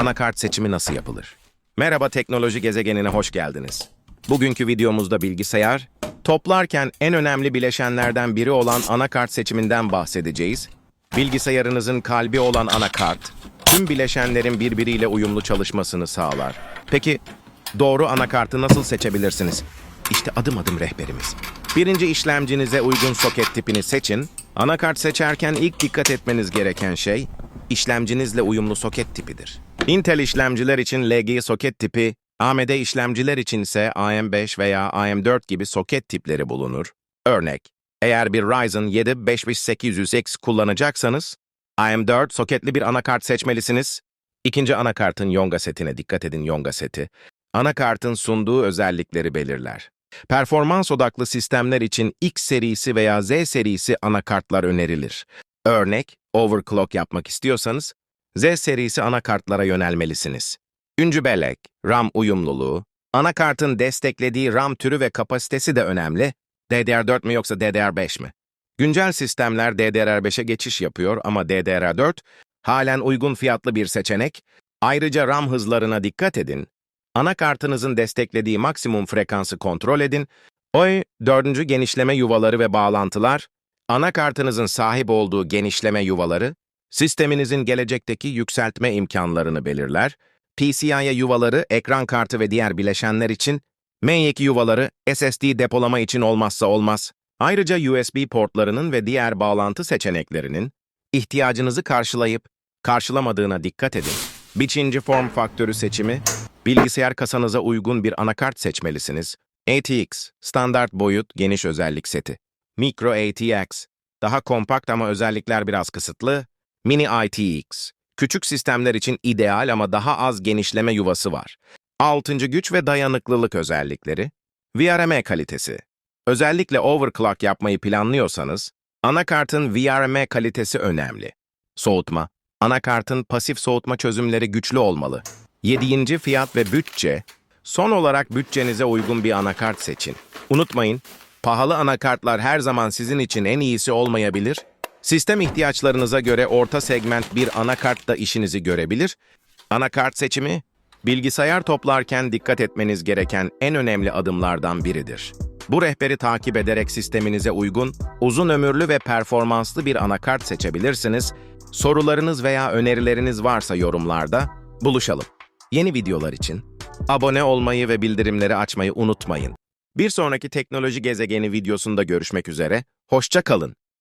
Anakart seçimi nasıl yapılır? Merhaba teknoloji gezegenine hoş geldiniz. Bugünkü videomuzda bilgisayar, toplarken en önemli bileşenlerden biri olan anakart seçiminden bahsedeceğiz. Bilgisayarınızın kalbi olan anakart, tüm bileşenlerin birbiriyle uyumlu çalışmasını sağlar. Peki, doğru anakartı nasıl seçebilirsiniz? İşte adım adım rehberimiz. Birinci işlemcinize uygun soket tipini seçin. Anakart seçerken ilk dikkat etmeniz gereken şey, işlemcinizle uyumlu soket tipidir. Intel işlemciler için LG soket tipi, AMD işlemciler için ise AM5 veya AM4 gibi soket tipleri bulunur. Örnek, eğer bir Ryzen 7 5800X kullanacaksanız, AM4 soketli bir anakart seçmelisiniz. İkinci anakartın Yonga setine dikkat edin Yonga seti. Anakartın sunduğu özellikleri belirler. Performans odaklı sistemler için X serisi veya Z serisi anakartlar önerilir. Örnek, overclock yapmak istiyorsanız, Z serisi anakartlara yönelmelisiniz. Üncü bellek, RAM uyumluluğu, anakartın desteklediği RAM türü ve kapasitesi de önemli. DDR4 mü yoksa DDR5 mi? Güncel sistemler DDR5'e geçiş yapıyor ama DDR4 halen uygun fiyatlı bir seçenek. Ayrıca RAM hızlarına dikkat edin. Anakartınızın desteklediği maksimum frekansı kontrol edin. OY, dördüncü genişleme yuvaları ve bağlantılar, anakartınızın sahip olduğu genişleme yuvaları, sisteminizin gelecekteki yükseltme imkanlarını belirler. PCIe yuvaları, ekran kartı ve diğer bileşenler için, M2 yuvaları, SSD depolama için olmazsa olmaz. Ayrıca USB portlarının ve diğer bağlantı seçeneklerinin, ihtiyacınızı karşılayıp karşılamadığına dikkat edin. Biçinci form faktörü seçimi, bilgisayar kasanıza uygun bir anakart seçmelisiniz. ATX, standart boyut, geniş özellik seti. Micro ATX, daha kompakt ama özellikler biraz kısıtlı. Mini ITX, küçük sistemler için ideal ama daha az genişleme yuvası var. Altıncı güç ve dayanıklılık özellikleri. VRM kalitesi. Özellikle overclock yapmayı planlıyorsanız, anakartın VRM kalitesi önemli. Soğutma. Anakartın pasif soğutma çözümleri güçlü olmalı. Yedinci fiyat ve bütçe. Son olarak bütçenize uygun bir anakart seçin. Unutmayın, pahalı anakartlar her zaman sizin için en iyisi olmayabilir. Sistem ihtiyaçlarınıza göre orta segment bir anakart da işinizi görebilir. Anakart seçimi, bilgisayar toplarken dikkat etmeniz gereken en önemli adımlardan biridir. Bu rehberi takip ederek sisteminize uygun, uzun ömürlü ve performanslı bir anakart seçebilirsiniz. Sorularınız veya önerileriniz varsa yorumlarda buluşalım. Yeni videolar için abone olmayı ve bildirimleri açmayı unutmayın. Bir sonraki teknoloji gezegeni videosunda görüşmek üzere, hoşça kalın.